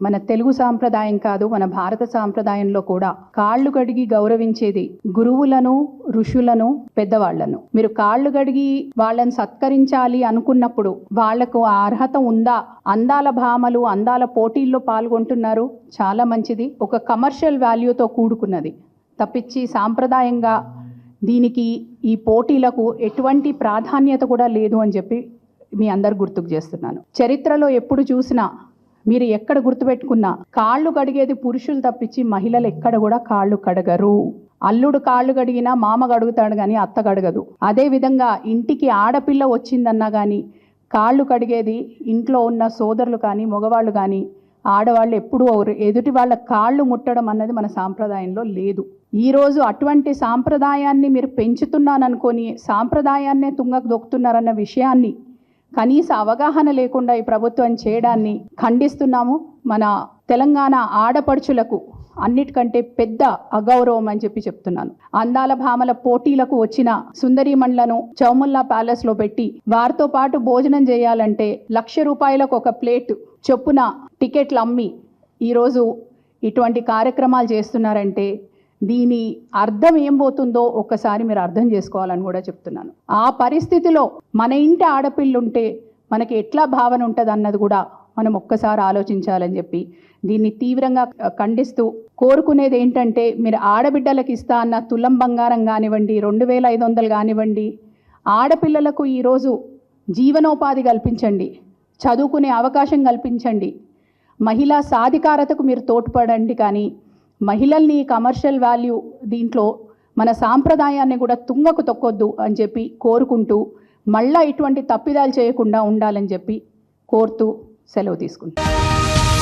మన తెలుగు సాంప్రదాయం కాదు మన భారత సాంప్రదాయంలో కూడా కాళ్ళు కడిగి గౌరవించేది గురువులను ఋషులను పెద్దవాళ్ళను. మీరు కాళ్ళు కడిగి వాళ్ళని సత్కరించాలి అనుకున్నప్పుడు వాళ్ళకు ఆ అర్హత ఉందా? అందాల భామలు అందాల పోటీల్లో పాల్గొంటున్నారు. చాలా మంచిది. ఒక కమర్షియల్ వాల్యూతో కూడుకున్నది. తప్పించి సాంప్రదాయంగా దీనికి ఈ పోటీలకు ఎటువంటి ప్రాధాన్యత కూడా లేదు అని చెప్పి మీ అందరు గుర్తుకు చేస్తున్నాను. చరిత్రలో ఎప్పుడు చూసినా మీరు ఎక్కడ గుర్తుపెట్టుకున్నా కాళ్ళు కడిగేది పురుషులు తప్పించి మహిళలు ఎక్కడ కూడా కాళ్ళు కడగరు. అల్లుడు కాళ్ళు కడిగినా మామ కడుగుతాడు కానీ అత్త కడగదు. అదే విధంగా ఇంటికి ఆడపిల్ల వచ్చిందన్నా కానీ కాళ్ళు కడిగేది ఇంట్లో ఉన్న సోదరులు కానీ మగవాళ్ళు కానీ ఆడవాళ్ళు ఎప్పుడూ ఎదుటి వాళ్ళ కాళ్ళు ముట్టడం అన్నది మన సాంప్రదాయంలో లేదు. ఈరోజు అటువంటి సాంప్రదాయాన్ని మీరు పెంచుతున్నాననుకొని సాంప్రదాయాన్నే తుంగకు దొక్కుతున్నారన్న విషయాన్ని కనీస అవగాహన లేకుండా ఈ ప్రభుత్వం చేయడాన్ని ఖండిస్తున్నాము. మన తెలంగాణ ఆడపడుచులకు అన్నిటికంటే పెద్ద అగౌరవం అని చెప్పి చెప్తున్నాను. అందాల భామల పోటీలకు వచ్చిన సుందరీమణులను చౌముల్లా ప్యాలెస్లో పెట్టి వారితో పాటు భోజనం చేయాలంటే లక్ష రూపాయలకు ఒక ప్లేట్ చొప్పున టికెట్లు అమ్మి ఈరోజు ఇటువంటి కార్యక్రమాలు చేస్తున్నారంటే దీని అర్థం ఏం పోతుందో ఒక్కసారి మీరు అర్థం చేసుకోవాలని కూడా చెప్తున్నాను. ఆ పరిస్థితిలో మన ఇంటి ఆడపిల్లుంటే మనకి ఎట్లా భావన ఉంటుంది అన్నది కూడా మనం ఒక్కసారి ఆలోచించాలని చెప్పి దీన్ని తీవ్రంగా ఖండిస్తూ కోరుకునేది ఏంటంటే మీరు ఆడబిడ్డలకు ఇస్తా అన్న తులం బంగారం కానివ్వండి రెండు వేల ఐదు వందలు కానివ్వండి ఆడపిల్లలకు ఈరోజు జీవనోపాధి కల్పించండి చదువుకునే అవకాశం కల్పించండి మహిళా సాధికారతకు మీరు తోడ్పడండి కానీ మహిళల్ని కమర్షియల్ వాల్యూ దీంట్లో మన సాంప్రదాయాన్ని కూడా తుంగకు తొక్కొద్దు అని చెప్పి కోరుకుంటూ మళ్ళా ఇటువంటి తప్పిదాలు చేయకుండా ఉండాలని చెప్పి కోరుతూ సెలవు తీసుకుంటాను